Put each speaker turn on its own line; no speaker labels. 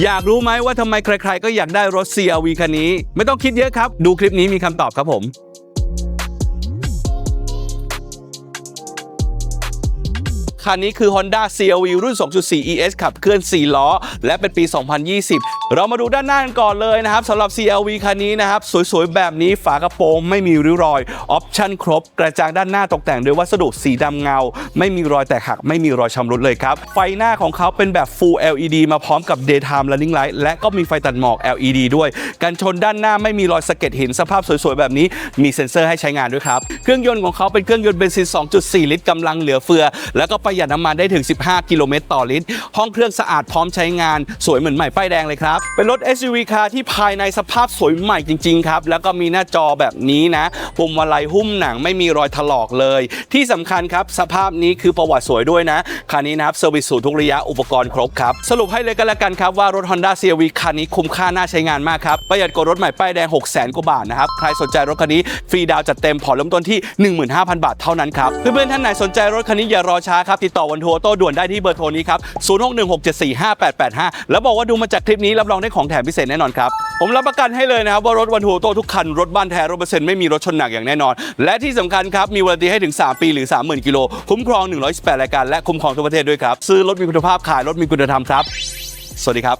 อยากรู้ไหมว่าทำไมใครๆ ก็อยากได้รถ CRV คันนี้ ไม่ต้องคิดเยอะครับ ดูคลิปนี้มีคำตอบครับผม คันนี้คือ Honda CRV รุ่น 2.4 ES ขับเคลื่อน 4 ล้อ และเป็นปี 2020 เรามาดูด้านหน้ากันก่อนเลยนะครับสำหรับ CRV คันนี้นะครับ สวยๆ แบบนี้ฝากระโปรงไม่มีริ้วรอย ออปชั่นครบ กระจังด้านหน้าตกแต่งด้วยวัสดุสีดำเงา ไม่มีรอยแตกหัก ไม่มีรอยชำรุดเลยครับ ไฟหน้าของเขาเป็นแบบ Full LED มาพร้อมกับ Daytime Running Light และก็มีไฟตัดหมอก LED ด้วย กันชนด้านหน้าไม่มีรอยสะเก็ดหินสภาพสวยๆ แบบนี้ มีเซ็นเซอร์ให้ใช้งานด้วยครับ เครื่องยนต์ของเขาเป็นเครื่องยนต์เบนซิน 2.4 ลิตรกำลังเหลือเฟือ แล้วก็ประหยัดน้ำมันได้ถึง 15 กิโลเมตรต่อลิตร ห้องเครื่องสะอาดพร้อมใช้งาน สวยเหมือนใหม่ป้ายแดงเลยครับ เป็นรถ SUV คาร์ที่ภายในสภาพสวยใหม่จริงๆครับ แล้วก็มีหน้าจอแบบนี้นะพวงมาลัยหุ้มหนังไม่มีรอยถลอกเลย ที่สำคัญครับ สภาพนี้คือประวัติสวยด้วยนะ คันนี้นะครับเซอร์วิสศูนย์ทุกระยะอุปกรณ์ครบครับ สรุปให้เลยกันละกันครับว่ารถ Honda CRV คันนี้คุ้มค่าน่าใช้งานมากครับ ประหยัดกว่ารถใหม่ป้ายแดง 6 0 0 0 0กว่าบาทนะครับ ใครสนใจรถคันนี้ฟรีดาวจัดเต็มผ่อนเริ่มต้นที่ 15,000 บาทเท่านั้นครับเพื่อนๆท่านไหนสนใจรถคันนี้อย่ารอช้าครับติดต่อวันทัวร์โต้ด่วนได้ที่เบอร์โทรนี้ครับ 0616745885 แล้วบอกว่าดูมาจากคลิปนี้รับรองได้ของแถมพิเศษแน่นอนครับ ผมรับประกันให้เลยนะครับว่ารถวันทัวร์โต้ทุกคัน รถบ้านแท้รถเปอร์เซ็นต์ไม่มีรถชนหนักอย่างแน่นอน และที่สำคัญครับมีวารันตีให้ถึง 3 ปีหรือ 30,000กิโลคุ้มครอง118รายการและคุ้มครองทั่วประเทศด้วยครับซื้อรถมีคุณภาพขายรถมีคุณธรรมครับ สวัสดีครับ